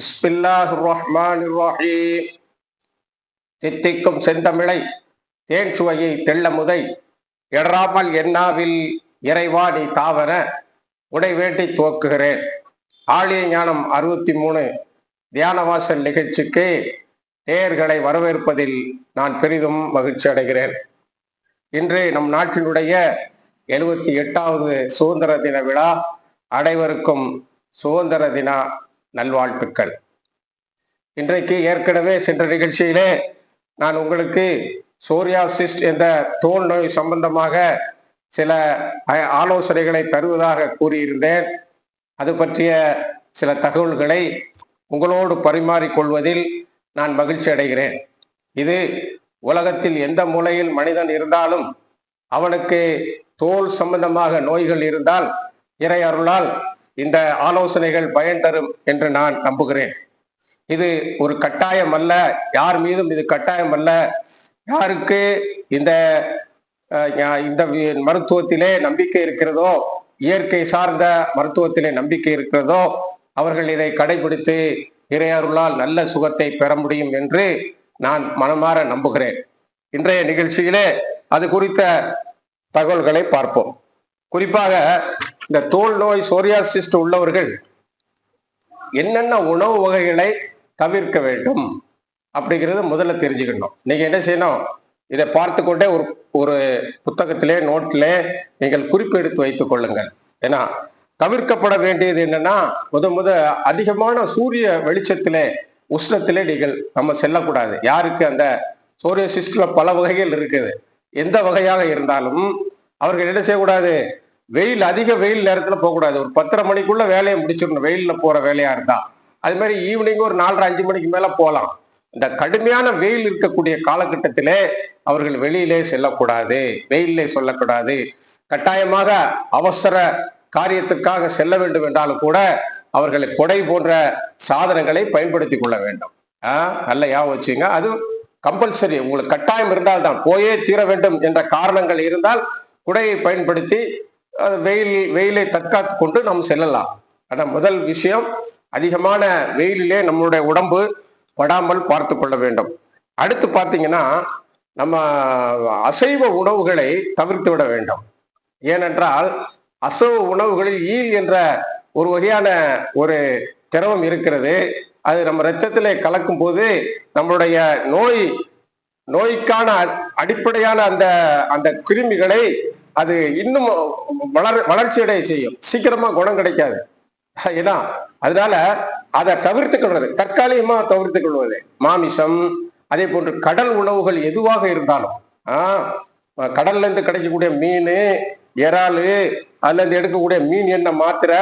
பிஸ்மில்லாஹ் ரஹ்மான் ரஹீம் தித்திக்கும் செந்தமிழை தேன் சுவையை தெள்ள முதை எடராமல் எண்ணாவில் இறைவா நீ தாவர உடை வேட்டி துவக்குகிறேன். ஆழிய ஞானம் அறுபத்தி மூணு தியானவாசல் நிகழ்ச்சிக்கு நேயர்களை வரவேற்பதில் நான் பெரிதும் மகிழ்ச்சி அடைகிறேன். இன்று நம் நாட்டினுடைய எழுபத்தி எட்டாவது சுதந்திர தின விழா அனைவருக்கும் சுதந்திர தின நல்வாழ்த்துக்கள். இன்றைக்கு ஏற்கனவே சென்ற நிகழ்ச்சியிலே நான் உங்களுக்கு சோரியாசிஸ்ட் என்ற தோல் நோய் சம்பந்தமாக சில ஆலோசனைகளை தருவதாக கூறியிருந்தேன். அது பற்றிய சில தகவல்களை உங்களோடு பரிமாறிக்கொள்வதில் நான் மகிழ்ச்சி அடைகிறேன். இது உலகத்தில் எந்த மூலையில் மனிதன் இருந்தாலும் அவனுக்கு தோல் சம்பந்தமாக நோய்கள் இருந்தால் இறை அருளால் இந்த ஆலோசனைகள் பயன் தரும் என்று நான் நம்புகிறேன். இது ஒரு கட்டாயம் அல்ல யார் மீதும் இது கட்டாயம் அல்ல. யாருக்கு இந்த இந்த மருத்துவத்திலே நம்பிக்கை இருக்கிறதோ இயற்கை சார்ந்த மருத்துவத்திலே நம்பிக்கை இருக்கிறதோ அவர்கள் இதை கடைபிடித்து இறையருளால் நல்ல சுகத்தை பெற முடியும் என்று நான் மனமாற நம்புகிறேன். இன்றைய நிகழ்ச்சியிலே அது குறித்த தகவல்களை பார்ப்போம். குறிப்பாக இந்த தோல் நோய் சோரியாசிஸ்ட் உள்ளவர்கள் என்னென்ன உணவு வகைகளை தவிர்க்க வேண்டும் அப்படிங்கிறது முதல்ல தெரிஞ்சுக்கணும். நீங்க என்ன செய்யணும்? இதை பார்த்து கொண்டே ஒரு ஒரு புத்தகத்திலே நோட்டிலே நீங்கள் குறிப்பு எடுத்து வைத்துக் கொள்ளுங்கள். ஏன்னா தவிர்க்கப்பட வேண்டியது என்னன்னா முத முத அதிகமான சூரிய வெளிச்சத்திலே உஷ்ணத்திலே நீங்கள் நம்ம செல்லக்கூடாது. யாருக்கு? அந்த சோரியாசிஸ்ட்ல பல வகைகள் இருக்குது. எந்த வகையாக இருந்தாலும் அவர்கள் என்ன செய்யக்கூடாது? வெயில் அதிக வெயில் நேரத்துல போகக்கூடாது. ஒரு பத்தரை மணிக்குள்ள வேலையை முடிச்சிடணும். வெயில்ல போற வேலையா இருந்தா. அது மாதிரி ஈவினிங் ஒரு நாலரை அஞ்சு மணிக்கு மேல போகலாம் இந்த கடுமையான வெயில் இருக்கக்கூடிய காலகட்டத்திலே அவர்கள் வெளியிலே செல்லக்கூடாது. வெயிலே சொல்லக்கூடாது. கட்டாயமாக அவசர காரியத்திற்காக செல்ல வேண்டும் என்றாலும் கூட அவர்களை கொடை போன்ற சாதனங்களை பயன்படுத்தி கொள்ள வேண்டும். ஆஹ் நல்ல ஞாபகம் வச்சுங்க அது கம்பல்சரி உங்களுக்கு கட்டாயம் இருந்தால்தான். போயே தீர வேண்டும் என்ற காரணங்கள் இருந்தால் குடையை பயன்படுத்தி வெயில் வெயிலை தற்காத்து கொண்டு நாம் செல்லலாம். ஆனால் முதல் விஷயம். அதிகமான வெயிலிலே நம்மளுடைய உடம்பு படாமல் பார்த்து கொள்ள வேண்டும். அடுத்து பார்த்தீங்கன்னா நம்ம அசைவ உணவுகளை தவிர்த்து விட வேண்டும். ஏனென்றால் அசைவ உணவுகளில் ஈல் என்ற ஒரு வகையான ஒரு திரவம் இருக்கிறது. அது நம்ம ரத்தத்தில் கலக்கும் போது நம்மளுடைய நோய் நோய்க்கான அ- அடிப்படையான அந்த அந்த கிருமிகளை அது இன்னும் வளர் வளர்ச்சியடைய செய்யும். சீக்கிரமா குணம் கிடைக்காது. ஏன்னா அதனால அதை தவிர்த்துக் கொள்வது தற்காலிகமா தவிர்த்துக் கொள்வது. மாமிசம் அதே போன்று கடல் உணவுகள் எதுவாக இருந்தாலும் ஆஹ் கடல்ல இருந்து கிடைக்கக்கூடிய மீன் இறாலு அதுல இருந்து எடுக்கக்கூடிய மீன் என்ன மாத்திரை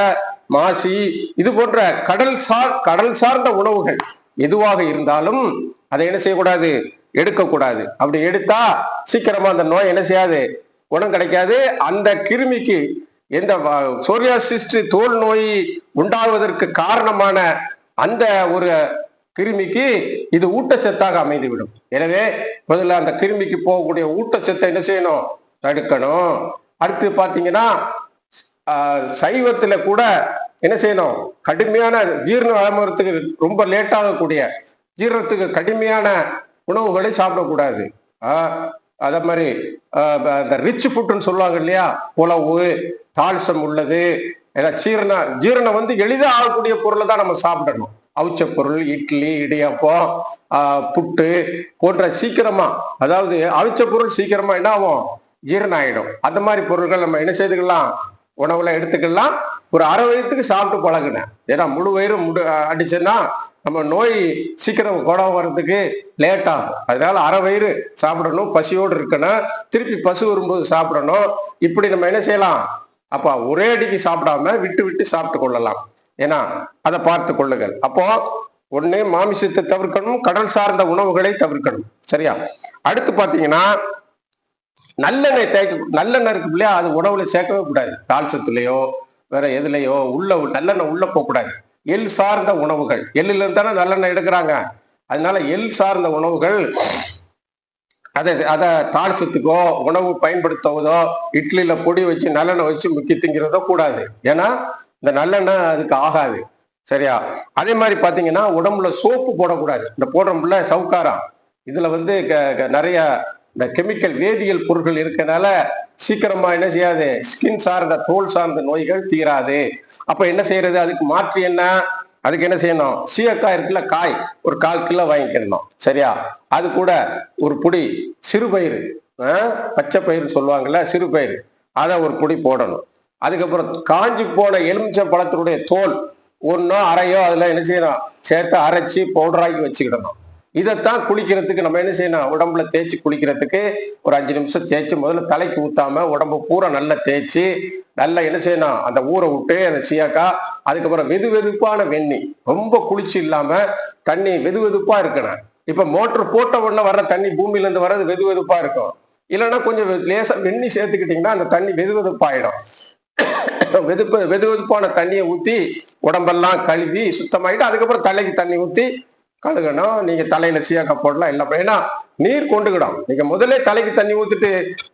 மாசி இது போன்ற கடல் சார் கடல் சார்ந்த உணவுகள் எதுவாக இருந்தாலும் அதை என்ன செய்யக்கூடாது? எடுக்கக்கூடாது. அப்படி எடுத்தா சீக்கிரமா அந்த நோய் என்ன செய்யாது? குணம் கிடைக்காது. அந்த கிருமிக்கு எந்த சோரியாசிஸ்ட் தோல் நோய் உண்டாவதற்கு காரணமான அந்த ஒரு கிருமிக்கு இது ஊட்டச்சத்தாக அமைந்துவிடும். எனவே முதல்ல அந்த கிருமிக்கு போகக்கூடிய ஊட்டச்சத்தை என்ன செய்யணும்? தடுக்கணும். அடுத்து பார்த்தீங்கன்னா சைவத்தில் கூட என்ன செய்யணும்? கடுமையான ஜீரணம் ஆகிறதுக்கு ரொம்ப லேட்டாகக்கூடிய ஜீரணத்துக்கு கடுமையான உணவுகளை சாப்பிடக்கூடாது. அதே மாதிரி இந்த ரிச் ஃபுட்டுன்னு சொல்லுவாங்க இல்லையா? உழவு தால்சம் உள்ளது ஏன்னா ஜீரணம் ஜீரணம் வந்து எளிதாக ஆகக்கூடிய பொருளை தான் நம்ம சாப்பிடணும். அவிச்ச பொருள் இட்லி இடியாப்பம் புட்டு போன்ற சீக்கிரமா அதாவது அவிச்ச பொருள் சீக்கிரமா என்ன ஆகும்? ஜீரணம் ஆகிடும் அந்த மாதிரி பொருட்கள் நம்ம என்ன செய்துக்கலாம்? உணவுல எடுத்துக்கலாம். ஒரு அரை வயிற்றுக்கு சாப்பிட்டு பழகினேன் ஏன்னா முழு வயிறு முடு அடிச்சுன்னா நம்ம நோய் சீக்கிரம் குணம் வர்றதுக்கு லேட் ஆகும். அதனால அரை வயிறு சாப்பிடணும் பசியோடு இருக்கணும். திருப்பி பசு வரும்போது சாப்பிடணும். இப்படி நம்ம என்ன செய்யலாம்? அப்போ ஒரே அடிக்கு சாப்பிடாம விட்டு விட்டு சாப்பிட்டு கொள்ளலாம். ஏன்னா அதை பார்த்து கொள்ளுங்கள். அப்போ ஒன்று மாமிசத்தை தவிர்க்கணும் கடல் சார்ந்த உணவுகளை தவிர்க்கணும். சரியா? அடுத்து பார்த்தீங்கன்னா நல்லெண்ணெய் தேய்க்க நல்லெண்ணெய் இருக்கு இல்லையா? அது உணவுல சேர்க்கவே கூடாது. கால்சத்துலயோ வேற எதுலையோ உள்ள நல்லெண்ணெய் உள்ள போகக்கூடாது எள் சார்ந்த உணவுகள். எள்ளுல இருந்தானே நல்லெண்ணெய் எடுக்கிறாங்க. அதனால எள் சார்ந்த உணவுகள் அதை அதை தாழ்சத்துக்கோ உணவு பயன்படுத்துவதோ இட்லியில பொடி வச்சு நல்லெண்ணெய் வச்சு முக்கி திங்கிறதோ கூடாது. ஏன்னா இந்த நல்லெண்ணெய் அதுக்கு ஆகாது. சரியா? அதே மாதிரி பாத்தீங்கன்னா உடம்புல சோப்பு போடக்கூடாது. இந்த போடுறோம்ல சவுக்காரம். இதுல வந்து க- க- நிறைய இந்த கெமிக்கல் வேதியியல் பொருட்கள் இருக்கனால சீக்கிரமா என்ன செய்யாது? ஸ்கின் சார்ந்த தோல் சார்ந்த நோய்கள் தீராது. அப்ப என்ன செய்யறது? அதுக்கு மாற்று என்ன? அதுக்கு என்ன செய்யணும்? சீயக்காய் இருக்குல்ல காய். ஒரு கால் கிலோ வாங்கிக்கணும் சரியா? அது கூட ஒரு பொடி சிறுபயிறு பச்சை பயிறு சொல்லுவாங்கல்ல சிறுபயிறு. அதை ஒரு பொடி போடணும். அதுக்கப்புறம் காஞ்சி போன எலுமிச்சை பழத்தினுடைய தோல் ஒன்றோ அரையோ அதில் என்ன செய்யணும்? சேர்த்து அரைச்சி பவுடராக்கி வச்சுக்கிடணும். இதைத்தான் குளிக்கிறதுக்கு நம்ம என்ன செய்யணும்? உடம்புல தேய்ச்சி குளிக்கிறதுக்கு ஒரு அஞ்சு நிமிஷம் தேய்ச்சி முதல்ல தலைக்கு ஊத்தாம உடம்பு பூரா நல்லா தேய்ச்சி நல்லா என்ன செய்யணும்? அந்த ஊரை விட்டு அந்த சீயாக்கா அதுக்கப்புறம் வெது வெதுப்பான வெந்நி ரொம்ப குளிச்சு இல்லாம தண்ணி வெது வெதுப்பா இருக்கணும். இப்ப மோட்டர் போட்ட உடனே வர்ற தண்ணி பூமியில இருந்து வர்றது வெது வெதுப்பா இருக்கும். இல்லைன்னா கொஞ்சம் லேசா வெந்நி சேர்த்துக்கிட்டீங்கன்னா அந்த தண்ணி வெது வெதுப்பாயிடும். வெதுப்பு வெது வெதுப்பான தண்ணியை ஊத்தி உடம்பெல்லாம் கழுவி சுத்தமாயிட்டு அதுக்கப்புறம் தலைக்கு தண்ணி ஊத்தி கழுகணும் நீங்க தலையில சீயக்கா போடலாம் இல்லை ஏன்னா நீர் கொண்டுக்கிடும் நீங்க முதல்ல தலைக்கு தண்ணி ஊத்துட்டு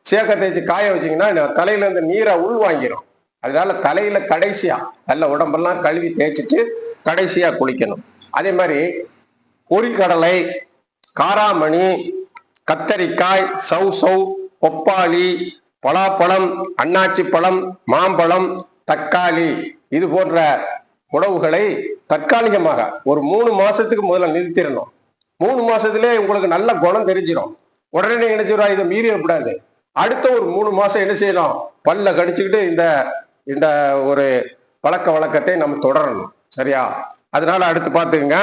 சீயக்கா தேய்ச்சி காய வச்சீங்கன்னா தலையில இந்த நீரை உள் வாங்கிரும் அதனால தலையில கடைசியா நல்ல உடம்பெல்லாம் கழுவி தேய்ச்சிட்டு கடைசியா குளிக்கணும். அதே மாதிரி பொறிக்கடலை காராமணி கத்தரிக்காய் சௌ சௌ பொப்பாளி பலாப்பழம் அன்னாச்சி பழம் மாம்பழம் தக்காளி இது போன்ற உணவுகளை தற்காலிகமாக ஒரு மூணு மாசத்துக்கு முதல்ல நிறுத்திடணும். மூணு மாசத்திலே உங்களுக்கு நல்ல குணம் தெரிஞ்சிடும். உடனே நினைச்சிடும் இதை மீறிடக்கூடாது அடுத்த ஒரு மூணு மாசம் என்ன செய்யணும்? பல்ல கடிச்சுக்கிட்டு இந்த இந்த ஒரு பழக்க வழக்கத்தை நம்ம தொடரணும். சரியா? அதனால அடுத்து பார்த்துக்குங்க.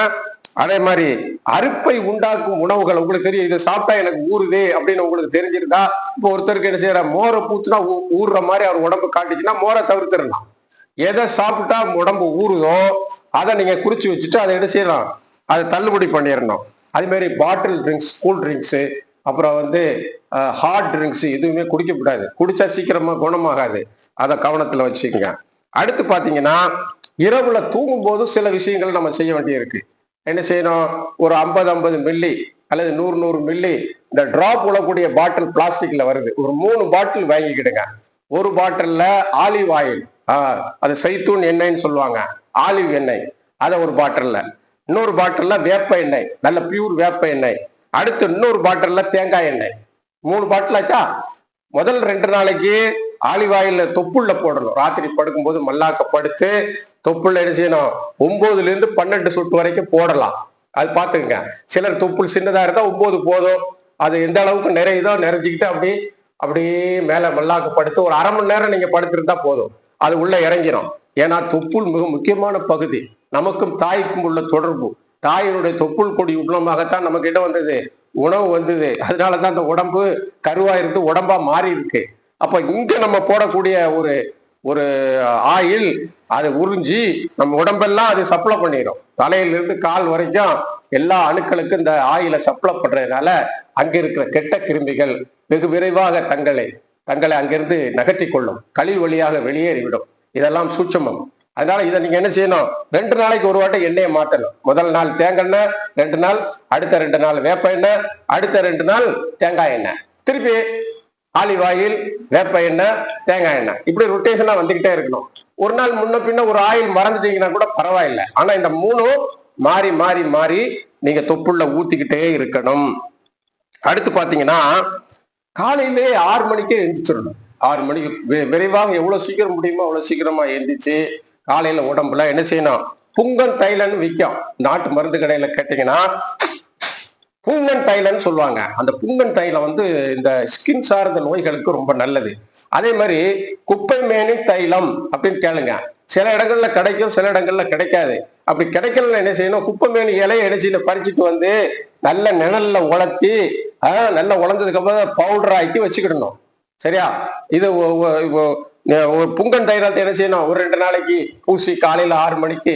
அதே மாதிரி அறுப்பை உண்டாக்கும் உணவுகள் உங்களுக்கு தெரியும். இதை சாப்பிட்டா எனக்கு ஊறுதே அப்படின்னு உங்களுக்கு தெரிஞ்சிருந்தா இப்போ ஒருத்தருக்கு என்ன செய்யற மோரை பூத்துனா ஊ- ஊறுற மாதிரி அவர் உடம்பு காட்டுச்சுன்னா மோரை தவிர்த்துடலாம். எதை சாப்பிட்டா உடம்பு ஊறுதோ அதை நீங்க குறிச்சு வச்சுட்டு அதை என்ன செய்யலாம்? அதை தள்ளுபடி பண்ணிடணும். அதே மாதிரி பாட்டில் ட்ரிங்க்ஸ் கூல் ட்ரிங்க்ஸு அப்புறம் வந்து ஹார்ட் ட்ரிங்க்ஸ் எதுவுமே குடிக்கக்கூடாது குடிச்சா சீக்கிரமா குணமாகாது. அதை கவனத்துல வச்சுக்கோங்க. அடுத்து பாத்தீங்கன்னா இரவுல தூங்கும் போது சில விஷயங்கள் நம்ம செய்ய வேண்டியிருக்கு. என்ன செய்யணும்? ஒரு ஐம்பது ஐம்பது மில்லி அல்லது நூறு நூறு மில்லி இந்த டிராப் உழக்கூடிய பாட்டில் பிளாஸ்டிக்ல வருது. ஒரு மூணு பாட்டில் வாங்கிக்கிடுங்க. ஒரு பாட்டில்ல ஆலிவ் ஆயில் அது சைத்தூன் எண்ணெய்ன்னு சொல்லுவாங்க. ஆலிவ் எண்ணெய். அதை ஒரு பாட்டிலில். இன்னொரு பாட்டிலில் வேப்ப எண்ணெய். நல்ல பியூர் வேப்ப எண்ணெய். அடுத்து இன்னொரு பாட்டிலில் தேங்காய் எண்ணெய். மூணு பாட்டில் ஆச்சா? முதல் ரெண்டு நாளைக்கு ஆலிவ் ஆயில்ல தொப்புள்ள போடணும். ராத்திரி படுக்கும்போது மல்லாக்க படுத்து தொப்புள்ள என்ன செய்யணும்? ஒன்பதுல இருந்து பன்னெண்டு சொட்டு வரைக்கும் போடலாம். அது பார்த்துக்கங்க. சிலர் தொப்புள் சின்னதாக இருந்தால் ஒம்போது போதும். அது எந்த அளவுக்கு நிறையுதோ நிறைஞ்சிக்கிட்டு அப்படி அப்படியே மேலே மல்லாக்க படுத்து ஒரு அரை மணி நேரம் நீங்கள் படுத்திருந்தா போதும். அது உள்ள இறங்கிரும். ஏன்னா தொப்புள் மிக முக்கியமான பகுதி. நமக்கும் தாய்க்கும் உள்ள தொடர்பு. தாயினுடைய தொப்புள் கொடி உள்ளமாகத்தான் நமக்கு இடம் வந்தது. உணவு வந்தது. அதனால தான் அந்த உடம்பு கருவா இருந்து உடம்பா மாறி இருக்கு அப்ப இங்க நம்ம போடக்கூடிய ஒரு ஒரு ஆயில் அதை உறிஞ்சி நம்ம உடம்பெல்லாம் அது சப்ளை பண்ணிடும் தலையிலிருந்து கால் வரைக்கும் எல்லா அணுக்களுக்கும் இந்த ஆயிலை சப்ளை பண்றதுனால அங்க இருக்கிற கெட்ட கிருமிகள் வெகு விரைவாக தங்களை தங்களை அங்கிருந்து நகர்த்தி கொள்ளும். கழிவு வழியாக வெளியேறிவிடும். இதெல்லாம் சூட்சமம். அதனால இதை நீங்க என்ன செய்யணும்? ரெண்டு நாளைக்கு ஒரு வாட்டி எண்ணெயை மாத்தணும் முதல் நாள் தேங்காய் எண்ணெய் ரெண்டு நாள் அடுத்த ரெண்டு நாள் வேப்ப எண்ணெய் அடுத்த ரெண்டு நாள் தேங்காய் எண்ணெய். திருப்பி ஆலிவ் ஆயில் வேப்ப எண்ணெய் தேங்காய் எண்ணெய். இப்படி ரொட்டேஷனா வந்துகிட்டே இருக்கணும். ஒரு நாள் முன்ன பின்ன ஒரு ஆயில் மறந்துட்டீங்கன்னா கூட பரவாயில்லை. ஆனா இந்த மூணும் மாறி மாறி மாறி நீங்க தொப்புள்ள ஊத்திக்கிட்டே இருக்கணும். அடுத்து பாத்தீங்கன்னா காலையிலேயே ஆறு மணிக்கே எழுந்திரிச்சிடணும் ஆறு மணிக்கு விரைவாக எவ்வளவு சீக்கிரம் முடியுமோ அவ்வளவு சீக்கிரமா எழுந்திரிச்சு காலையில உடம்புல என்ன செய்யணும்? புங்கன் தைலன் விற்கும் நாட்டு மருந்து கடையில கேட்டீங்கன்னா புங்கன் தைலன்னு சொல்லுவாங்க. அந்த புங்கன் தைலம் வந்து இந்த ஸ்கின் சார்ந்த நோய்களுக்கு ரொம்ப நல்லது. அதே மாதிரி குப்பை மேனி தைலம் அப்படின்னு கேளுங்க. சில இடங்கள்ல கிடைக்கும் சில இடங்கள்ல கிடைக்காது. அப்படி கிடைக்கலன்னு என்ன செய்யணும்? குப்பை மேனி இலையை இடைச்சியில பறிச்சுட்டு வந்து நல்ல நிழல்ல உலர்த்தி நல்லா உழந்ததுக்கு அப்புறம் பவுடர் ஆக்கி வச்சுக்கிடணும். சரியா? இது ஒரு புங்கன் தைலத்தை என்ன செய்யணும்? ஒரு ரெண்டு நாளைக்கு பூசி காலையில ஆறு மணிக்கு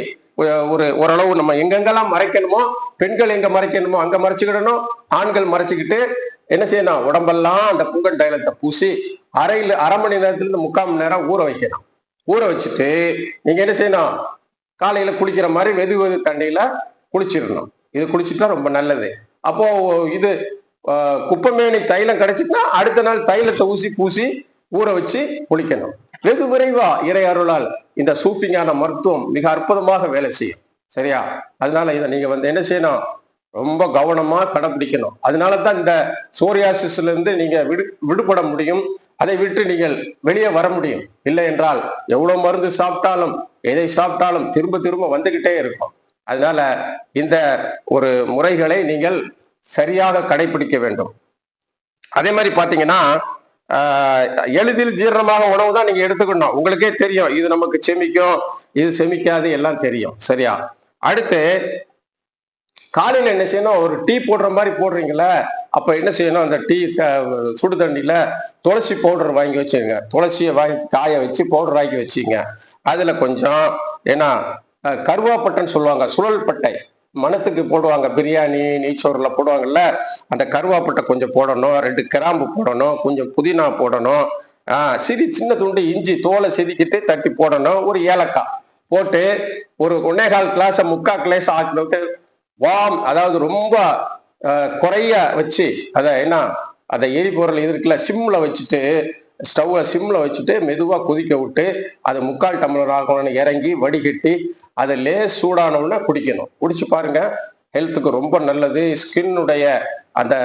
ஒரு ஓரளவு நம்ம எங்கெங்கெல்லாம் மறைக்கணுமோ பெண்கள் எங்க மறைக்கணுமோ அங்க மறைச்சுக்கிடணும். ஆண்கள் மறைச்சுக்கிட்டு என்ன செய்யணும்? உடம்பெல்லாம் அந்த புங்கன் தைலத்தை பூசி அரையில அரை மணி நேரத்துல இருந்து முக்கால் மணி நேரம் ஊற வைக்கணும். ஊற வச்சுட்டு நீங்க என்ன செய்யணும்? காலையில குளிக்கிற மாதிரி வெது வெது தண்ணியில குளிச்சிடணும். இது குளிச்சுட்டா ரொம்ப நல்லது. அப்போ இது குப்பமேனி தைலம் கிடைச்சிட்டுனா அடுத்த நாள் தைலத்தை ஊசி பூசி ஊற வச்சு குளிக்கணும். வெகு விரைவா இறை அருளால் இந்த சூஃபிங்கான மருத்துவம் மிக அற்புதமாக வேலை செய்யும். சரியா? அதனால இதை நீங்க வந்து என்ன செய்யணும்? ரொம்ப கவனமா கடைபிடிக்கணும் அதனால தான் இந்த சோரியாசிஸ்ல இருந்து நீங்க விடு விடுபட முடியும். அதை விட்டு நீங்கள் வெளியே வர முடியும். இல்லை என்றால் எவ்வளவு மருந்து சாப்பிட்டாலும் எதை சாப்பிட்டாலும் திரும்ப திரும்ப வந்துகிட்டே இருக்கும். அதனால இந்த ஒரு முறைகளை நீங்கள் சரியாக கடைபிடிக்க வேண்டும். அதே மாதிரி பார்த்தீங்கன்னா எளிதில் ஜீரணமாக உணவு தான் நீங்க எடுத்துக்கணும். உங்களுக்கே தெரியும். இது நமக்கு செமிக்கும் இது செமிக்காது எல்லாம் தெரியும். சரியா? அடுத்து காலையில என்ன செய்யணும்? ஒரு டீ போடுற மாதிரி போடுறீங்களே அப்ப என்ன செய்யணும்? அந்த டீ த- சுடு தண்ணியில துளசி பவுடர் வாங்கி வச்சுங்க. துளசியை வாங்கி காய வச்சு பவுடர் ஆக்கி வச்சுங்க. அதுல கொஞ்சம் ஏன்னா கருவாப்பட்டைன்னு சொல்லுவாங்க சுழல் பட்டை. மணத்துக்கு போடுவாங்க. பிரியாணி நெய்ச்சோறுல போடுவாங்கல்ல? அந்த கருவாப்பட்டை கொஞ்சம் போடணும். ரெண்டு கிராம்பு போடணும். கொஞ்சம் புதினா போடணும். ஆஹ் சின்ன துண்டு இஞ்சி தோலை செதுக்கிட்டு தட்டி போடணும். ஒரு ஏலக்காய் போட்டு ஒரு ஒன்னே கால் கிளாஸை முக்கால் கிளாஸ் ஆக்கிட்டு வாம் அதாவது ரொம்ப குறைய வச்சு அதை என்ன அதை எரிபொருள் இது இருக்குல்ல சிம்ல வச்சுட்டு ஸ்டவ்வை சிம்ல வச்சுட்டு மெதுவாக கொதிக்க விட்டு அது முக்கால் டம்ளர் ஆகணும்னு இறங்கி வடிகட்டி அதை லேஸ் சூடானவுடனே குடிக்கணும். குடிச்சு பாருங்க ஹெல்த்துக்கு ரொம்ப நல்லது. ஸ்கின்னுடைய அந்த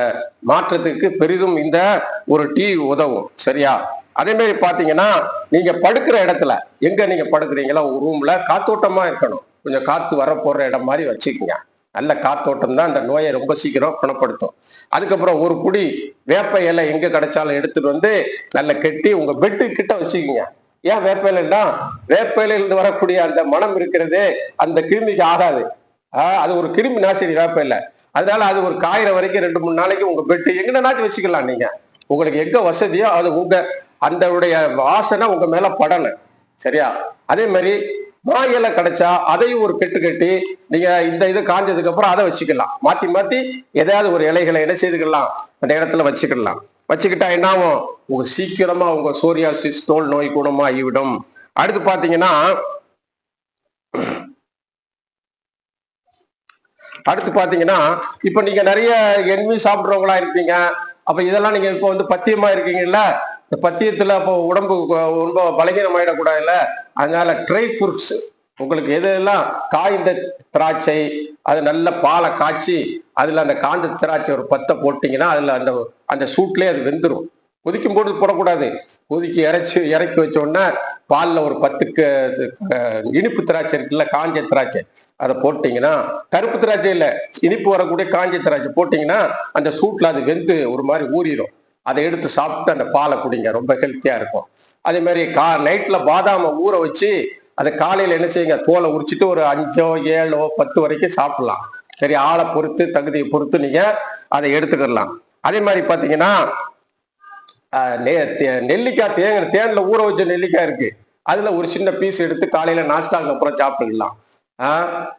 மாற்றத்துக்கு பெரிதும் இந்த ஒரு டீ உதவும். சரியா? அதே மாதிரி பாத்தீங்கன்னா நீங்க படுக்கிற இடத்துல எங்க நீங்க படுக்கிறீங்களோ ஒரு ரூம்ல காத்தோட்டமா இருக்கணும். கொஞ்சம் காத்து வர போற இடம் மாதிரி வச்சுக்கோங்க. நல்ல காத்தோட்டம் தான் அந்த நோயை ரொம்ப சீக்கிரம் குணப்படுத்தும். அதுக்கப்புறம் ஒரு குடி வேப்ப இலை எங்க கிடைச்சாலும் எடுத்துட்டு வந்து நல்ல கெட்டி உங்க பெட்டு கிட்ட வச்சுக்கோங்க. ஏன் வேப்ப இலைன்னா வேப்ப இலையிலிருந்து வரக்கூடிய அந்த மனம் இருக்கிறதே அந்த கிருமிக்கு ஆகாது. அது ஒரு கிருமி நாசினி வேப்ப அதனால அது ஒரு காயிற வரைக்கும் ரெண்டு மூணு நாளைக்கு உங்க பெட்டு எங்கன்னாச்சும் வச்சுக்கலாம் நீங்க. உங்களுக்கு எங்க வசதியோ அது உங்க அந்த உடைய வாசனை உங்க மேல படலை. சரியா? அதே மாதிரி மா இலை கிடைச்சா அதையும் ஒரு கெட்டு கட்டி நீங்க இந்த இது காஞ்சதுக்கு அப்புறம் அதை வச்சுக்கலாம். மாத்தி மாத்தி ஏதாவது ஒரு இலைகளை என்ன செய்துக்கலாம்? அந்த இடத்துல வச்சுக்கலாம். வச்சுக்கிட்டா என்ன ஆகும் உங்க சீக்கிரமா உங்க சோரியாசிஸ் தோல் நோய் குணமாகிவிடும். அடுத்து பாத்தீங்கன்னா அடுத்து பாத்தீங்கன்னா இப்ப நீங்க நிறைய எண்ணி சாப்பிடுறவங்களா இருப்பீங்க. அப்ப இதெல்லாம் நீங்க இப்போ வந்து பத்தியமா இருக்கீங்கல்ல? இந்த பத்தியத்துல அப்போ உடம்பு ரொம்ப ரொம்ப பலகீனமாயிடக்கூடாதுல்ல? அதனால ட்ரை ஃப்ரூட்ஸ் உங்களுக்கு எதெல்லாம் காய்ந்த திராட்சை அது நல்ல பாலை காய்ச்சி அதில் அந்த காந்த திராட்சை ஒரு பத்தை போட்டிங்கன்னா அதில் அந்த அந்த சூட்லேயே அது வெந்துடும் கொதிக்கும் போது போடக்கூடாது. கொதிக்கி இறைச்சி இறக்கி வச்சோன்னா பாலில் ஒரு பத்துக்கு இனிப்பு திராட்சை இருக்குல்ல காஞ்ச திராட்சை அதை போட்டிங்கன்னா கருப்பு திராட்சை இல்லை இனிப்பு வரக்கூடிய காஞ்ச திராட்சை போட்டிங்கன்னா அந்த சூட்டில் அது வெந்து ஒரு மாதிரி ஊறிடும் அதை எடுத்து சாப்பிட்டு அந்த பாலை குடிங்க ரொம்ப ஹெல்த்தியாக இருக்கும். அதே மாதிரி கா நைட்டில் பாதாமை ஊற வச்சு அதை காலையில் என்ன செய்யுங்க? தோலை உரிச்சிட்டு ஒரு அஞ்சோ ஏழோ பத்து வரைக்கும் சாப்பிடலாம். சரி ஆளை பொறுத்து தகுதியை பொறுத்து நீங்கள் அதை எடுத்துக்கிடலாம். அதே மாதிரி பார்த்தீங்கன்னா நெ- தே- நெல்லிக்காய் தேங்க தேனில் ஊற வச்ச நெல்லிக்காய் இருக்குது அதில் ஒரு சின்ன பீஸ் எடுத்து காலையில் நாஸ்டாக்கு அப்புறம் சாப்பிட்டுக்கலாம்.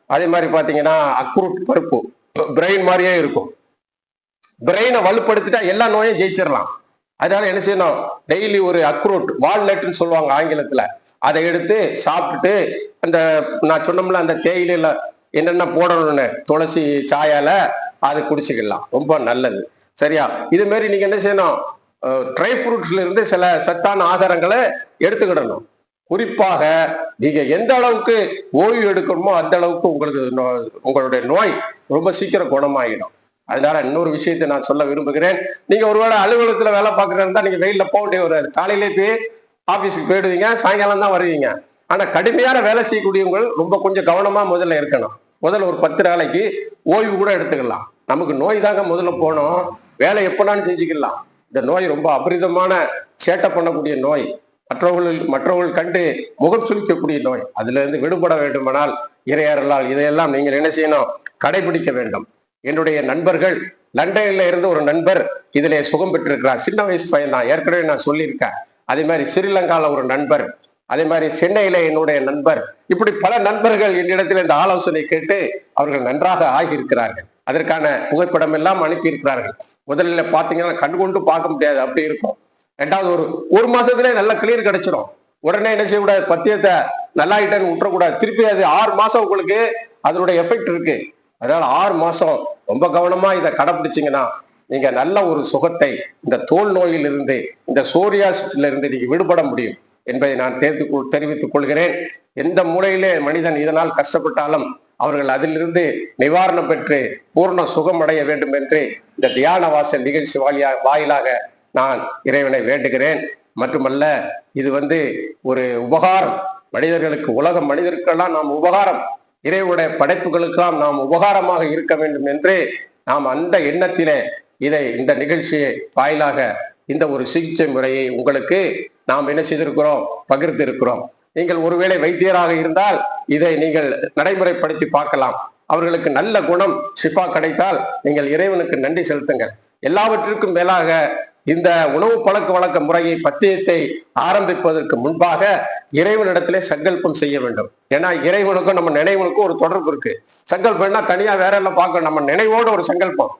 அதே மாதிரி பார்த்தீங்கன்னா அக்ரூட் பருப்பு. பிரெயின் மாதிரியே இருக்கும். பிரெயினை வலுப்படுத்திட்டா எல்லா நோயும் ஜெயிச்சிடலாம். அதனால என்ன செய்யணும்? டெய்லி ஒரு அக்ரூட் வால்நட்னு சொல்லுவாங்க ஆங்கிலத்தில். அதை எடுத்து சாப்பிட்டுட்டு அந்த நான் சொன்னோம்ல அந்த தேயிலையில என்னென்ன போடணும்னு துளசி சாயால அதை குடிச்சுக்கலாம். ரொம்ப நல்லது. சரியா? இது மாதிரி நீங்க என்ன செய்யணும்? ட்ரை ஃப்ரூட்ஸ்ல இருந்து சில சத்தான ஆகாரங்களை எடுத்துக்கிடணும். குறிப்பாக நீங்க எந்த அளவுக்கு ஓய்வு எடுக்கணுமோ அந்த அளவுக்கு உங்களுக்கு நோ- உங்களுடைய நோய் ரொம்ப சீக்கிரம் குணமாகிடும் அதனால இன்னொரு விஷயத்தை நான் சொல்ல விரும்புகிறேன். நீங்க ஒருவேளை அலுவலகத்துல வேலை பார்க்கறதா நீங்க வெயில போக வேண்டிய ஒரு காலையிலே போய் ஆபீஸுக்கு போயிடுவீங்க சாயங்காலம் தான் வருவீங்க. ஆனால் கடுமையான வேலை செய்யக்கூடியவங்கள் ரொம்ப கொஞ்சம் கவனமாக முதல்ல இருக்கணும். முதல்ல ஒரு பத்து நாளைக்கு ஓய்வு கூட எடுத்துக்கலாம். நமக்கு நோய் தாங்க முதல்ல போனோம் வேலை எப்படான்னு செஞ்சுக்கலாம். இந்த நோய் ரொம்ப அபரிதமான சேட்டை பண்ணக்கூடிய நோய். மற்றவர்கள் மற்றவர்கள் கண்டு முகம் சுழிக்கக்கூடிய நோய். அதிலிருந்து விடுபட வேண்டுமானால் இறையாறலால் இதையெல்லாம் நீங்கள் என்ன செய்யணும்? கடைபிடிக்க வேண்டும். என்னுடைய நண்பர்கள் லண்டனில் இருந்து ஒரு நண்பர் இதிலே சுகம் பெற்றிருக்கிறார். சின்ன வயசு பையன் தான் ஏற்கனவே நான் சொல்லியிருக்கேன். அதே மாதிரி சிறிலங்காவில் ஒரு நண்பர் அதே மாதிரி சென்னையில என்னுடைய நண்பர் இப்படி பல நண்பர்கள் என்னிடத்தில் இந்த ஆலோசனை கேட்டு அவர்கள் நன்றாக ஆகியிருக்கிறார்கள். அதற்கான புகைப்படம் எல்லாம் அனுப்பியிருக்கிறார்கள். முதல்ல பார்த்தீங்கன்னா கண்கொண்டு பார்க்க முடியாது அப்படி இருக்கும். ரெண்டாவது ஒரு ஒரு மாதத்துலேயே நல்ல கிளியர் கிடைச்சிடும் உடனே என்ன செய்யக்கூடாது? பத்தியத்தை நல்லாயிட்டேன்னு விட்டுறக்கூடாது. திருப்பி அது ஆறு மாசம் உங்களுக்கு அதனுடைய எஃபெக்ட் இருக்கு. அதனால ஆறு மாசம் ரொம்ப கவனமா இதை கடைப்பிடிச்சிங்கன்னா நீங்க நல்ல ஒரு சுகத்தை இந்த தோல் நோயிலிருந்து இந்த சோரியாசிஸ்ல இருந்து நீங்க விடுபட முடியும் என்பதை நான் தெரிந்து கொள்- தெரிவித்துக் கொள்கிறேன். எந்த மூலையிலே மனிதன் இதனால் கஷ்டப்பட்டாலும் அவர்கள் அதிலிருந்து நிவாரணம் பெற்று பூர்ண சுகம் அடைய வேண்டும் என்று இந்த தியான வாசல் நிகழ்ச்சி வாயிலாக வாயிலாக நான் இறைவனை வேண்டுகிறேன். மட்டுமல்ல இது வந்து ஒரு உபகாரம். மனிதர்களுக்கு உலக மனிதர்களெல்லாம் நாம் உபகாரம். இறைவனுடைய படைப்புகளுக்கெல்லாம் நாம் உபகாரமாக இருக்க வேண்டும் என்று நாம் அந்த எண்ணத்திலே இதை இந்த நிகழ்ச்சியை வாயிலாக இந்த ஒரு சிகிச்சை முறையை உங்களுக்கு நாம் என்ன செய்திருக்கிறோம்? பகிர்ந்து இருக்கிறோம் நீங்கள் ஒருவேளை வைத்தியராக இருந்தால் இதை நீங்கள் நடைமுறைப்படுத்தி பார்க்கலாம். அவர்களுக்கு நல்ல குணம் ஷிஃபா கிடைத்தால் நீங்கள் இறைவனுக்கு நன்றி செலுத்துங்கள். எல்லாவற்றிற்கும் மேலாக இந்த உணவு பழக்க வழக்க முறையை பத்தியத்தை ஆரம்பிப்பதற்கு முன்பாக இறைவனிடத்திலே சங்கல்பம் செய்ய வேண்டும். ஏன்னா இறைவனுக்கும் நம்ம நினைவனுக்கும் ஒரு தொடர்பு இருக்கு. சங்கல்பம்னா தனியா வேற எல்லாம் பார்க்கணும். நம்ம நினைவோட ஒரு சங்கல்பம்.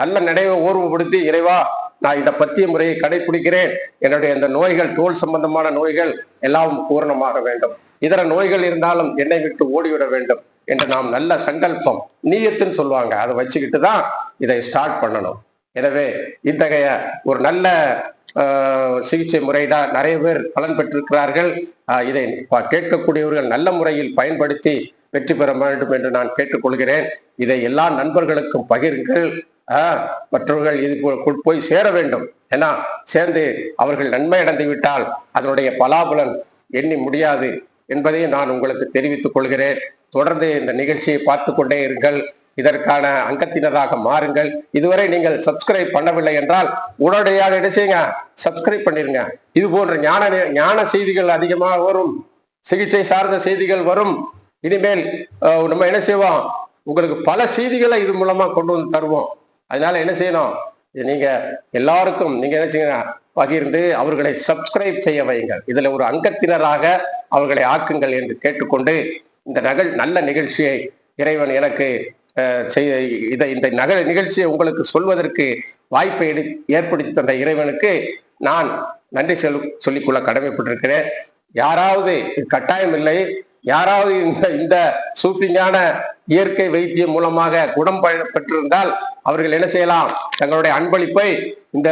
நல்ல நினைவை ஓர்வுபடுத்தி இறைவா நான் இந்த பத்திய முறையை கடைபிடிக்கிறேன் என்னுடைய இந்த நோய்கள் தோல் சம்பந்தமான நோய்கள் எல்லாம் பூரணமாக வேண்டும். இதர நோய்கள் இருந்தாலும் என்னை விட்டு ஓடிவிட வேண்டும் என்று நாம் நல்ல சங்கல்பம் நீயத்துன்னு சொல்லுவாங்க. அதை வச்சுக்கிட்டு தான் இதை ஸ்டார்ட் பண்ணணும். எனவே இத்தகைய ஒரு நல்ல சிகிச்சை முறைதான் நிறைய பேர் பலன் பெற்றிருக்கிறார்கள். இதை கேட்கக்கூடியவர்கள் நல்ல முறையில் பயன்படுத்தி வெற்றி பெற வேண்டும் என்று நான் கேட்டுக்கொள்கிறேன். இதை எல்லா நண்பர்களுக்கும் பகிருங்கள். மற்றவர்கள் இது போய் சேர வேண்டும். ஏன்னா சேர்ந்து அவர்கள் நன்மை அடைந்து விட்டால் அதனுடைய பலாபலன் எண்ணி முடியாது என்பதை நான் உங்களுக்கு தெரிவித்துக் கொள்கிறேன். தொடர்ந்து இந்த நிகழ்ச்சியை பார்த்து கொண்டே இருங்கள். இதற்கான அங்கத்தினராக மாறுங்கள். இதுவரை நீங்கள் சப்ஸ்கிரைப் பண்ணவில்லை என்றால் உடனடியாக என்ன செய்யுங்க? சப்ஸ்கிரைப் பண்ணிருங்க. இது போன்ற ஞான ஞான செய்திகள் அதிகமாக வரும். சிகிச்சை சார்ந்த செய்திகள் வரும். இனிமேல் நம்ம என்ன செய்வோம்? உங்களுக்கு பல செய்திகளை இது மூலமா கொண்டு வந்து தருவோம். அதனால என்ன செய்யணும்? இது நீங்க எல்லாருக்கும் நீங்க என்ன செய்யணும்? பகிர்ந்து அவர்களை சப்ஸ்கிரைப் செய்ய வையுங்கள். இதுல ஒரு அங்கத்தினராக அவர்களை ஆக்குங்கள் என்று கேட்டுக்கொண்டு இந்த நகல் நல்ல நிகழ்ச்சியை இறைவன் எனக்கு செய்ய இதை இந்த நகல் நிகழ்ச்சியை உங்களுக்கு சொல்வதற்கு வாய்ப்பை எடு ஏற்படுத்தி தந்த இறைவனுக்கு நான் நன்றி செல் சொல்லிக்கொள்ள கடமைப்பட்டிருக்கிறேன். யாராவது கட்டாயம் இல்லை யாராவது இந்த இந்த சூஃபிஞான இயற்கை வைத்தியம் மூலமாக குணம் பெற்றிருந்தால் அவர்கள் என்ன செய்யலாம்? தங்களுடைய அன்பளிப்பை இந்த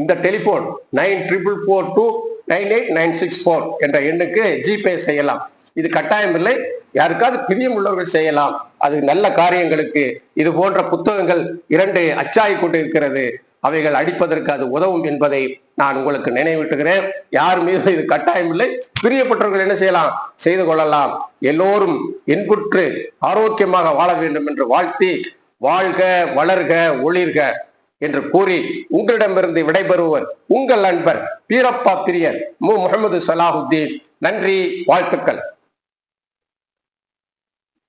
இந்த telephone nine triple four two nine eight nine six four என்ற எண்ணுக்கு ஜிபே செய்யலாம். இது கட்டாயம் இல்லை. யாருக்காவது பிரியம் உள்ளவர்கள் செய்யலாம். அது நல்ல காரியங்களுக்கு இது போன்ற புத்தகங்கள் இரண்டு அச்சாகி கொண்டு இருக்கிறது அவைகள் அடிப்பதற்கு அது உதவும் என்பதை நான் உங்களுக்கு நினைவூட்டுகிறேன். யார் மீது இது கட்டாயம் இல்லை. பிரியப்பட்டவர்கள் என்ன செய்யலாம்? செய்து கொள்ளலாம். எல்லோரும் இன்புற்று ஆரோக்கியமாக வாழ வேண்டும் என்று வாழ்த்தி வாழ்க வளர்க ஒளிர்க என்று கூறி உங்களிடமிருந்து விடைபெறுவர் உங்கள் நண்பர் பீரப்பா பிரியர் மு. முகமது சலாஹுத்தீன். நன்றி வாழ்த்துக்கள்.